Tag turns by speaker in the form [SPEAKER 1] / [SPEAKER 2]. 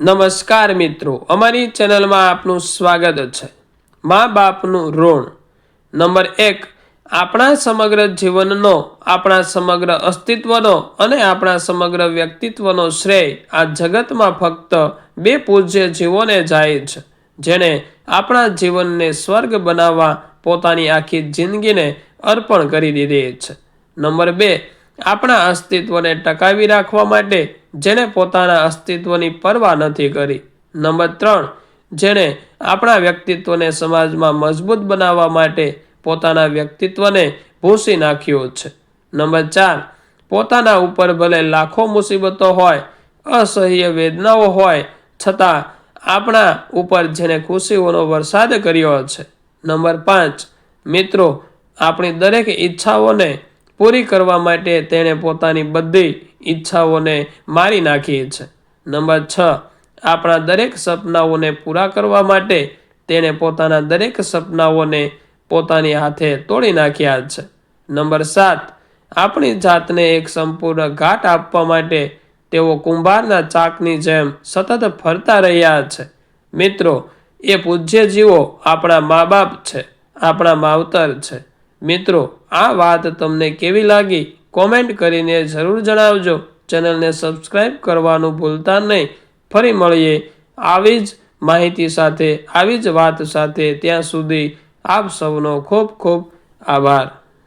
[SPEAKER 1] નમસ્કાર મિત્રો, અમારી ચેનલમાં આપનું સ્વાગત છે. મા બાપનું ઋણ. નંબર એક, આપણા સમગ્ર જીવનનો, આપણા સમગ્ર અસ્તિત્વનો અને આપણા સમગ્ર વ્યક્તિત્વનો શ્રેય આ જગતમાં ફક્ત બે પૂજ્ય જીવોને જાય છે, જેણે આપણા જીવનને સ્વર્ગ બનાવવા પોતાની આખી જિંદગીને અર્પણ કરી દીધી છે. નંબર બે આપણા અસ્તિત્વને ટકાવી રાખવા માટે જેણે પોતાના અસ્તિત્વની પરવા નથી કરી. નંબર ત્રણ, જેણે આપણા વ્યક્તિત્વને સમાજમાં મજબૂત બનાવવા માટે પોતાના વ્યક્તિત્વને ભૂંસી નાખ્યું છે. નંબર ચાર, પોતાના ઉપર ભલે લાખો મુસીબતો હોય, અસહ્ય વેદનાઓ હોય, છતાં આપણા ઉપર જેને ખુશીઓનો વરસાદ કર્યો છે. નંબર પાંચ, મિત્રો, આપણી દરેક ઈચ્છાઓને પૂરી કરવા માટે તેણે પોતાની બધી ઈચ્છાઓને મારી નાખી છે. નંબર છ, આપણા દરેક સપનાઓને પૂરા કરવા માટે તેણે પોતાના દરેક સપનાઓને પોતાની હાથે તોડી નાખ્યા છે. નંબર સાત, આપણી જાતને એક સંપૂર્ણ ઘાટ આપવા માટે તેઓ કુંભારના ચાકની જેમ સતત ફરતા રહ્યા છે. મિત્રો, એ પૂજ્ય જીવો આપણા મા બાપ છે, આપણા માવતર છે. મિત્રો, આ વાત તમને કેવી લાગી? કોમેન્ટ કરીને જરૂર જણાવજો. ચેનલને સબસ્ક્રાઈબ કરવાનું ભૂલતા નહીં. ફરી મળીએ આવી જ માહિતી સાથે, આવી જ વાત સાથે. ત્યાં સુધી આપ સૌનો ખૂબ ખૂબ આભાર.